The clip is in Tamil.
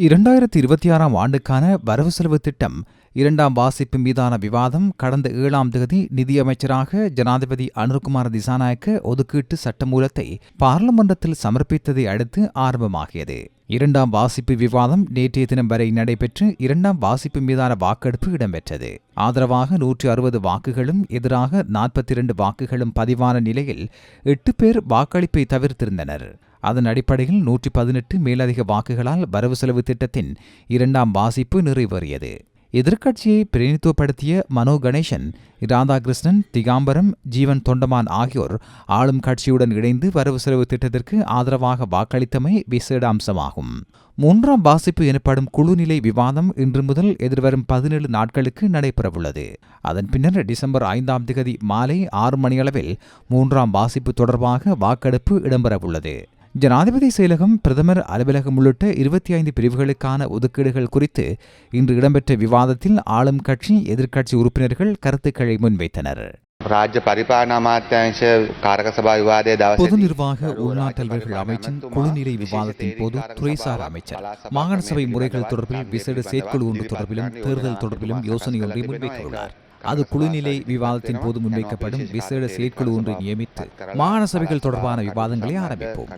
இரண்டாயிரத்தி இருபத்தி ஆறாம் ஆண்டுக்கான வரவு செலவு திட்டம். இரண்டாம் வாசிப்பு மீதான விவாதம் கடந்த ஏழாம் தேதி நிதியமைச்சராக ஜனாதிபதி அனுர்குமார் திசாநாயக்க ஒதுக்கீட்டு சட்டமூலத்தை பாராளுமன்றத்தில் சமர்ப்பித்ததை அடுத்து ஆரம்பமாகியது. இரண்டாம் வாசிப்பு விவாதம் நேற்றைய தினம் வரை நடைபெற்று இரண்டாம் வாசிப்பு மீதான வாக்கெடுப்பு இடம்பெற்றது. ஆதரவாக நூற்றி அறுபது வாக்குகளும் எதிராக நாற்பத்தி இரண்டு வாக்குகளும் பதிவான நிலையில் எட்டு பேர் வாக்களிப்பை தவிர்த்திருந்தனர். அதன் அடிப்படையில் நூற்றி பதினெட்டு மேலதிக வாக்குகளால் வரவு செலவு திட்டத்தின் இரண்டாம் வாசிப்பு நிறைவேறியது. எதிர்க்கட்சியை பிரதிநிதித்துவப்படுத்திய மனோ கணேசன் ராதாகிருஷ்ணன் திகாம்பரம் ஜீவன் தொண்டமான் ஆகியோர் ஆளும் கட்சியுடன் இணைந்து வரவு செலவு திட்டத்திற்கு ஆதரவாக வாக்களித்தமை விசேட அம்சமாகும் மூன்றாம் வாசிப்பு எனப்படும் குழுநிலை விவாதம் இன்று முதல் எதிர்வரும் பதினேழு நாட்களுக்கு நடைபெறவுள்ளது. அதன் பின்னர் டிசம்பர் ஐந்தாம் திகதி மாலை ஆறு மணியளவில் மூன்றாம் வாசிப்பு தொடர்பாக வாக்கெடுப்பு இடம்பெறவுள்ளது. ஜனாதிபதி செயலகம் பிரதமர் அலுவலகம் உள்ளிட்ட இருபத்தி ஐந்து பிரிவுகளுக்கான ஒதுக்கீடுகள் குறித்து இன்று இடம்பெற்ற விவாதத்தில் ஆளும் கட்சி எதிர்க்கட்சி உறுப்பினர்கள் கருத்துக்களை முன்வைத்தனர். பொது நிர்வாக உள்நாட்டல்வர்கள் அமைச்சின் குழுநிலை விவாதத்தின் போது துறைசார் அமைச்சர். மாகாண சபை முறைகள் தொடர்பில் விசேட செயற்குழு ஒன்று தொடர்பிலும் தேர்தல் தொடர்பிலும் யோசனை ஒன்றை முன்வைக்க அது குழுநிலை விவாதத்தின் போது முன்வைக்கப்படும் விசேட செயற்குழு ஒன்றை நியமித்து மாகாண சபைகள் தொடர்பான விவாதங்களை ஆரம்பிப்போம்.